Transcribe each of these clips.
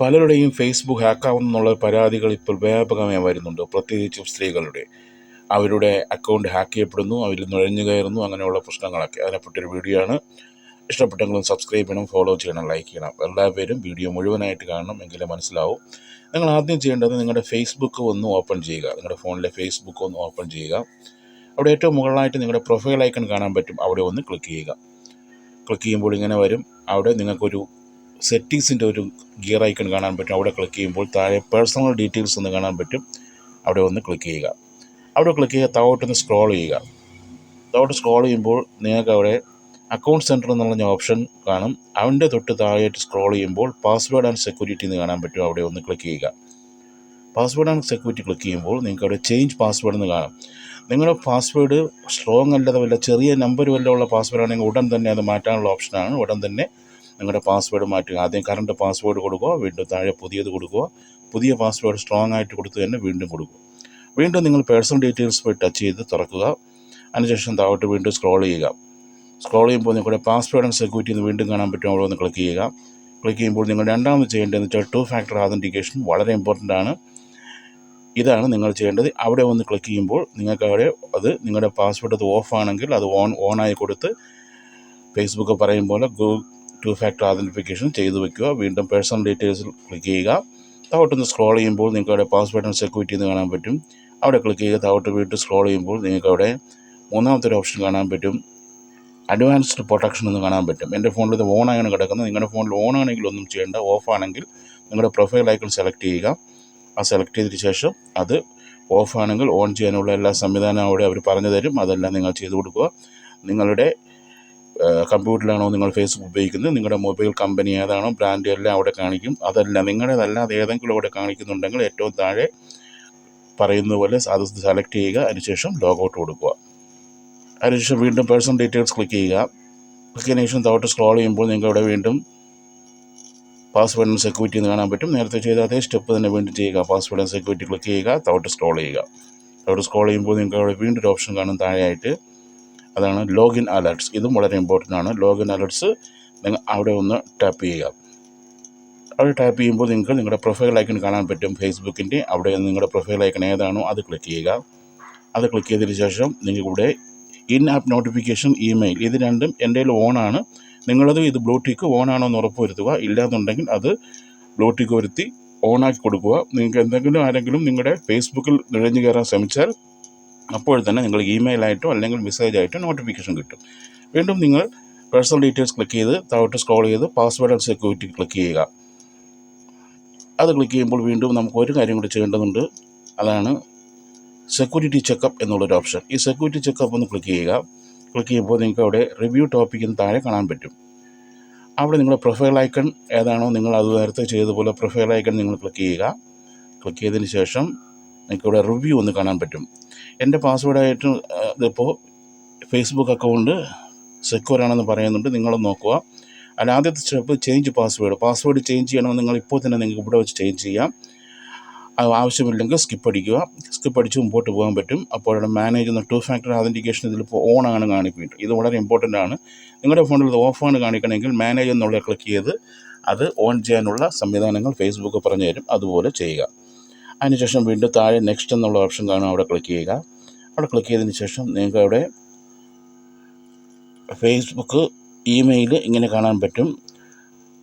പലരുടെയും ഫേസ്ബുക്ക് ഹാക്കാവുന്നുള്ള പരാതികൾ ഇപ്പോൾ വ്യാപകമായി വരുന്നുണ്ട്. പ്രത്യേകിച്ചും സ്ത്രീകളുടെ. അവരുടെ അക്കൗണ്ട് ഹാക്ക് ചെയ്യപ്പെടുന്നു അവർ നുഴഞ്ഞു കയറുന്നു അങ്ങനെയുള്ള പ്രശ്നങ്ങളൊക്കെ. അതിനെപ്പറ്റൊരു വീഡിയോ ആണ്. ഇഷ്ടപ്പെട്ടെങ്കിലും സബ്സ്ക്രൈബ് ചെയ്യണം ഫോളോ ചെയ്യണം ലൈക്ക് ചെയ്യണം. എല്ലാവരും വീഡിയോ മുഴുവനായിട്ട് കാണണം എങ്കിലേ മനസ്സിലാവും. നിങ്ങൾ ആദ്യം ചെയ്യേണ്ടത് നിങ്ങളുടെ ഫേസ്ബുക്ക് ഒന്ന് ഓപ്പൺ ചെയ്യുക. നിങ്ങളുടെ ഫോണിലെ ഫേസ്ബുക്ക് ഒന്ന് ഓപ്പൺ ചെയ്യുക. അവിടെ ഏറ്റവും മുകളിലായിട്ട് നിങ്ങളുടെ പ്രൊഫൈൽ ഐക്കൺ കാണാൻ പറ്റും. അവിടെ ഒന്ന് ക്ലിക്ക് ചെയ്യുക. ക്ലിക്ക് ചെയ്യുമ്പോൾ ഇങ്ങനെ വരും. അവിടെ നിങ്ങൾക്കൊരു സെറ്റിങ്സിന്റെ ഒരു ഗിയർ ഐക്കൺ കാണാൻ പറ്റും. അവിടെ ക്ലിക്ക് ചെയ്യുമ്പോൾ താഴെ പേഴ്സണൽ ഡീറ്റെയിൽസ് ഒന്ന് കാണാൻ പറ്റും. അവിടെ ഒന്ന് ക്ലിക്ക് ചെയ്യുക. അവിടെ ക്ലിക്ക് ചെയ്യുക താഴോട്ടൊന്ന് സ്ക്രോൾ ചെയ്യുക. താഴോട്ട് സ്ക്രോൾ ചെയ്യുമ്പോൾ നിങ്ങൾക്ക് അവിടെ അക്കൗണ്ട് സെന്റർ എന്ന് പറഞ്ഞ ഓപ്ഷൻ കാണും. അവന്റെ തൊട്ട് താഴെയായിട്ട് സ്ക്രോൾ ചെയ്യുമ്പോൾ പാസ്വേഡ് ആൻഡ് സെക്യൂരിറ്റി എന്ന് കാണാൻ പറ്റും. അവിടെ ഒന്ന് ക്ലിക്ക് ചെയ്യുക. പാസ്വേഡ് ആൻഡ് സെക്യൂരിറ്റി ക്ലിക്ക് ചെയ്യുമ്പോൾ നിങ്ങൾക്ക് അവിടെ ചേഞ്ച് പാസ്വേഡ് എന്ന് കാണാം. നിങ്ങളുടെ പാസ്വേഡ് സ്ട്രോങ് അല്ലാതെ വല്ല ചെറിയ നമ്പർ വല്ല ഉള്ള പാസ്വേഡ് ആണെങ്കിൽ ഉടൻ തന്നെ അത് മാറ്റാനുള്ള ഓപ്ഷനാണ് ഉടൻ തന്നെ നിങ്ങളുടെ പാസ്വേഡ് മാറ്റുക. ആദ്യം കറണ്ട് പാസ്വേഡ് കൊടുക്കുക വീണ്ടും താഴെ പുതിയത് കൊടുക്കുക. പുതിയ പാസ്വേഡ് സ്ട്രോങ് ആയിട്ട് കൊടുത്ത് തന്നെ വീണ്ടും കൊടുക്കുക. വീണ്ടും നിങ്ങൾ പേഴ്സണൽ ഡീറ്റെയിൽസ് പോയി ടച്ച് ചെയ്ത് തുറക്കുക. അതിനുശേഷം താഴോട്ട് വീണ്ടും സ്ക്രോൾ ചെയ്യുക. സ്ക്രോൾ ചെയ്യുമ്പോൾ നിങ്ങളുടെ പാസ്വേഡ് ആൻഡ് സെക്യൂരിറ്റി എന്ന് വീണ്ടും കാണാൻ പറ്റും അവിടെ ഒന്ന് ക്ലിക്ക് ചെയ്യുക. ക്ലിക്ക് ചെയ്യുമ്പോൾ നിങ്ങൾ രണ്ടാമത് ചെയ്യേണ്ടതെന്ന് വെച്ചാൽ ടു ഫാക്ടർ ആതന്റിക്കേഷൻ വളരെ ഇമ്പോർട്ടന്റ് ആണ്. ഇതാണ് നിങ്ങൾ ചെയ്യേണ്ടത്. അവിടെ ഒന്ന് ക്ലിക്ക് ചെയ്യുമ്പോൾ നിങ്ങൾക്ക് അവിടെ അത് നിങ്ങളുടെ പാസ്വേഡ് അത് ഓഫ് ആണെങ്കിൽ അത് ഓൺ ഓണായി കൊടുത്ത് ഫേസ്ബുക്ക് പറയും പോലെ ടു ഫാക്ടർ ആതന്റിഫിക്കേഷൻ ചെയ്തു വെക്കുക. വീണ്ടും പേഴ്സണൽ ഡീറ്റെയിൽസിൽ ക്ലിക്ക് ചെയ്യുക. താവട്ടൊന്ന് സ്ക്രോൾ ചെയ്യുമ്പോൾ നിങ്ങൾക്ക് അവിടെ പാസ്വേഡ് ആൻഡ് സെക്യൂരിറ്റി എന്ന് കാണാൻ പറ്റും. അവിടെ ക്ലിക്ക് ചെയ്യുക താവട്ട് വീണ്ടും സ്ക്രോൾ ചെയ്യുമ്പോൾ നിങ്ങൾക്ക് അവിടെ മൂന്നാമത്തെ ഒരു ഓപ്ഷൻ കാണാൻ പറ്റും. അഡ്വാൻസ്ഡ് പ്രൊട്ടക്ഷൻ എന്ന് കാണാൻ പറ്റും. എന്റെ ഫോണിൽ ഇത് ഓൺ ആയാണ് കിടക്കുന്നത്. നിങ്ങളുടെ ഫോണിൽ ഓൺ ആണെങ്കിൽ ഒന്നും ചെയ്യേണ്ട. ഓഫ് ആണെങ്കിൽ നിങ്ങളുടെ പ്രൊഫൈൽ ഐക്കൺ സെലക്ട് ചെയ്യുക. ആ സെലക്ട് ചെയ്തതിന് ശേഷം അത് ഓഫ് ആണെങ്കിൽ ഓൺ ചെയ്യാനുള്ള എല്ലാ സംവിധാനവും അവിടെ അവർ പറഞ്ഞു തരും. അതെല്ലാം നിങ്ങൾ ചെയ്തു കൊടുക്കുക. നിങ്ങളുടെ കമ്പ്യൂട്ടറിലാണോ നിങ്ങൾ ഫേസ്ബുക്ക് ഉപയോഗിക്കുന്നത്? നിങ്ങളുടെ മൊബൈൽ കമ്പനി ഏതാണോ? ബ്രാൻഡ് എല്ലാം അവിടെ കാണിക്കും. അതല്ല നിങ്ങളുടേതല്ലാതെ ഏതെങ്കിലും അവിടെ കാണിക്കുന്നുണ്ടെങ്കിൽ ഏറ്റവും താഴെ പറയുന്ന പോലെ അത് സെലക്ട് ചെയ്യുക. അതിനുശേഷം ലോഗൗട്ട് കൊടുക്കുക. അതിനുശേഷം വീണ്ടും പേഴ്സണൽ ഡീറ്റെയിൽസ് ക്ലിക്ക് ചെയ്യുക. ക്ലിക്ക് ചെയ്തതിനു ശേഷം താഴോട്ട് സ്ക്രോൾ ചെയ്യുമ്പോൾ അവിടെ വീണ്ടും പാസ്വേഡ് ആൻഡ് സെക്യൂരിറ്റി എന്ന് കാണാൻ പറ്റും. നേരത്തെ ചെയ്ത അതേ സ്റ്റെപ്പ് തന്നെ വീണ്ടും ചെയ്യുക. പാസ്വേഡ് ആൻഡ് സെക്യൂരിറ്റി ക്ലിക്ക് ചെയ്യുക. താഴോട്ട് സ്ക്രോൾ ചെയ്യുക. താഴോട്ട് സ്ക്രോൾ ചെയ്യുമ്പോൾ നിങ്ങൾക്ക് അവിടെ വീണ്ടും ഒരു ഓപ്ഷൻ കാണും താഴെയായിട്ട്. അതാണ് ലോഗിൻ അലേർട്സ് ഇതും വളരെ ഇമ്പോർട്ടന്റ് ആണ്. ലോഗിൻ അലേർട്സ് നിങ്ങൾ അവിടെ ഒന്ന് ടാപ്പ് ചെയ്യുക. അവിടെ ടാപ്പ് ചെയ്യുമ്പോൾ നിങ്ങൾക്ക് നിങ്ങളുടെ പ്രൊഫൈൽ ഐക്കൺ കാണാൻ പറ്റും. ഫേസ്ബുക്കിന്റെ അവിടെ നിങ്ങളുടെ പ്രൊഫൈൽ ഐക്കൺ ഏതാണോ അത് ക്ലിക്ക് ചെയ്യുക. അത് ക്ലിക്ക് ചെയ്തതിന് ശേഷം നിങ്ങൾക്കിവിടെ ഇൻ ആപ്പ് നോട്ടിഫിക്കേഷൻ ഇമെയിൽ ഇത് രണ്ടും എന്റെ കയ്യിൽ ഓണാണ് നിങ്ങളത് ഇത് ബ്ലൂടിക്ക് ആണോ എന്ന് ഉറപ്പ് വരുത്തുക ഇല്ലാന്നുണ്ടെങ്കിൽ അത് ബ്ലൂടിക്ക് വരുത്തി ഓണാക്കി കൊടുക്കുക. നിങ്ങൾക്ക് എന്തെങ്കിലും ആരെങ്കിലും നിങ്ങളുടെ ഫേസ്ബുക്കിൽ നുഴഞ്ഞു കയറാൻ ശ്രമിച്ചാൽ അപ്പോൾ തന്നെ നിങ്ങൾ ഇമെയിലായിട്ടോ അല്ലെങ്കിൽ മെസ്സേജായിട്ടോ നോട്ടിഫിക്കേഷൻ കിട്ടും. വീണ്ടും നിങ്ങൾ പേഴ്സണൽ ഡീറ്റെയിൽസ് ക്ലിക്ക് ചെയ്ത് താഴോട്ട് സ്ക്രോൾ ചെയ്ത് പാസ്വേഡ് ആൻഡ് സെക്യൂരിറ്റി ക്ലിക്ക് ചെയ്യുക. അത് ക്ലിക്ക് ചെയ്യുമ്പോൾ വീണ്ടും നമുക്ക് ഒരു കാര്യം കൂടി ചെയ്യേണ്ടതുണ്ട്. അതാണ് സെക്യൂരിറ്റി ചെക്കപ്പ് എന്നുള്ളൊരു ഓപ്ഷൻ ഈ സെക്യൂരിറ്റി ചെക്കപ്പ് ഒന്ന് ക്ലിക്ക് ചെയ്യുക. ക്ലിക്ക് ചെയ്യുമ്പോൾ നിങ്ങൾക്ക് അവിടെ റിവ്യൂ ടോപ്പിക്കിന് താഴെ കാണാൻ പറ്റും. അവിടെ നിങ്ങളുടെ പ്രൊഫൈൽ ഐക്കൺ ഏതാണോ നിങ്ങൾ അത് നേരത്തെ ചെയ്തതുപോലെ പ്രൊഫൈൽ ഐക്കൺ നിങ്ങൾ ക്ലിക്ക് ചെയ്യുക. ക്ലിക്ക് ചെയ്തതിന് ശേഷം നിങ്ങൾക്ക് ഇവിടെ റിവ്യൂ ഒന്ന് കാണാൻ പറ്റും. എന്റെ പാസ്വേഡായിട്ട് ഇതിപ്പോൾ ഫേസ്ബുക്ക് അക്കൗണ്ട് സെക്യൂർ ആണെന്ന് പറയുന്നുണ്ട്. നിങ്ങളൊന്ന് നോക്കുക. അല്ല ആദ്യത്തെ step change password. Password change ചെയ്യണമെന്ന് നിങ്ങൾ ഇപ്പോൾ തന്നെ നിങ്ങൾക്ക് ഇവിടെ വെച്ച് ചേഞ്ച് ചെയ്യാം. ആവശ്യമില്ലെങ്കിൽ സ്കിപ്പ് അടിക്കുക. സ്കിപ്പ് അടിച്ച് മുമ്പോട്ട് പോകാൻ പറ്റും. അപ്പോൾ മാനേജ് ചെയ്യുന്ന ടു ഫാക്ടർ ആതന്റിക്കേഷൻ ഇതിലിപ്പോൾ ഓൺ ആണ് കാണിക്കുന്നത്. ഇത് വളരെ ഇമ്പോർട്ടന്റ് ആണ്. നിങ്ങളുടെ ഫോണിൽ ഇത് ഓഫ് ആണ് കാണിക്കണമെങ്കിൽ മാനേജ് എന്നുള്ള ക്ലിക്ക് ചെയ്ത് അത് ഓൺ ചെയ്യാനുള്ള സംവിധാനങ്ങൾ ഫേസ്ബുക്ക് പറഞ്ഞു തരും അതുപോലെ ചെയ്യുക. അതിനുശേഷം വീണ്ടും താഴെ നെക്സ്റ്റ് എന്നുള്ള ഓപ്ഷൻ കാണും. അവിടെ ക്ലിക്ക് ചെയ്യുക. അവിടെ ക്ലിക്ക് ചെയ്തതിന് ശേഷം നിങ്ങൾക്ക് അവിടെ ഫേസ്ബുക്ക് ഇമെയിൽ ഇങ്ങനെ കാണാൻ പറ്റും.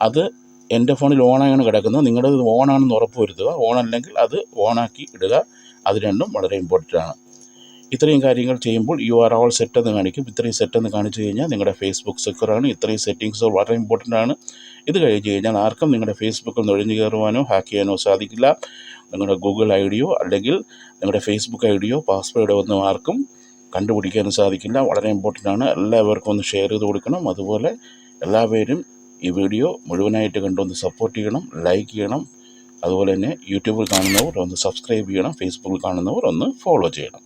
അത് എന്റെ ഫോണിൽ ഓണായാണ് കിടക്കുന്നത്. നിങ്ങളുടെ ഓൺ ഓണാണെന്ന് ഉറപ്പ് വരുത്തുക. ഓൺ അല്ലെങ്കിൽ അത് ഓണാക്കി ഇടുക. അത് രണ്ടും വളരെ ഇമ്പോർട്ടന്റ് ആണ്. ഇത്രയും കാര്യങ്ങൾ ചെയ്യുമ്പോൾ യു ആർ ഓൾ സെറ്റ് എന്ന് കാണിക്കും. ഇത്രയും സെറ്റ് എന്ന് കാണിച്ചു കഴിഞ്ഞാൽ നിങ്ങളുടെ ഫേസ്ബുക്ക് സെക്യൂർ ആണ്. ഇത്രയും സെറ്റിങ്സ് വളരെ ഇമ്പോർട്ടന്റ് ആണ്. ഇത് കഴിഞ്ഞ് കഴിഞ്ഞാൽ ആർക്കും നിങ്ങളുടെ ഫേസ്ബുക്കിൽ നിന്ന് ഒഴിഞ്ഞു കയറുവാനോ ഹാക്ക് ചെയ്യാനോ സാധിക്കില്ല. നിങ്ങളുടെ ഗൂഗിൾ ഐ ഡിയോ അല്ലെങ്കിൽ നിങ്ങളുടെ ഫേസ്ബുക്ക് ഐ ഡിയോ പാസ്വേഡോ ഒന്നും ആർക്കും കണ്ടുപിടിക്കാനും സാധിക്കില്ല. വളരെ ഇമ്പോർട്ടന്റ് ആണ്. എല്ലാവർക്കും ഒന്ന് ഷെയർ ചെയ്ത് കൊടുക്കണം. അതുപോലെ എല്ലാവരും ഈ വീഡിയോ മുഴുവനായിട്ട് കണ്ടൊന്ന് സപ്പോർട്ട് ചെയ്യണം ലൈക്ക് ചെയ്യണം. അതുപോലെ തന്നെ യൂട്യൂബിൽ കാണുന്നവർ ഒന്ന് സബ്സ്ക്രൈബ് ചെയ്യണം ഫേസ്ബുക്കിൽ കാണുന്നവർ ഒന്ന് ഫോളോ ചെയ്യണം.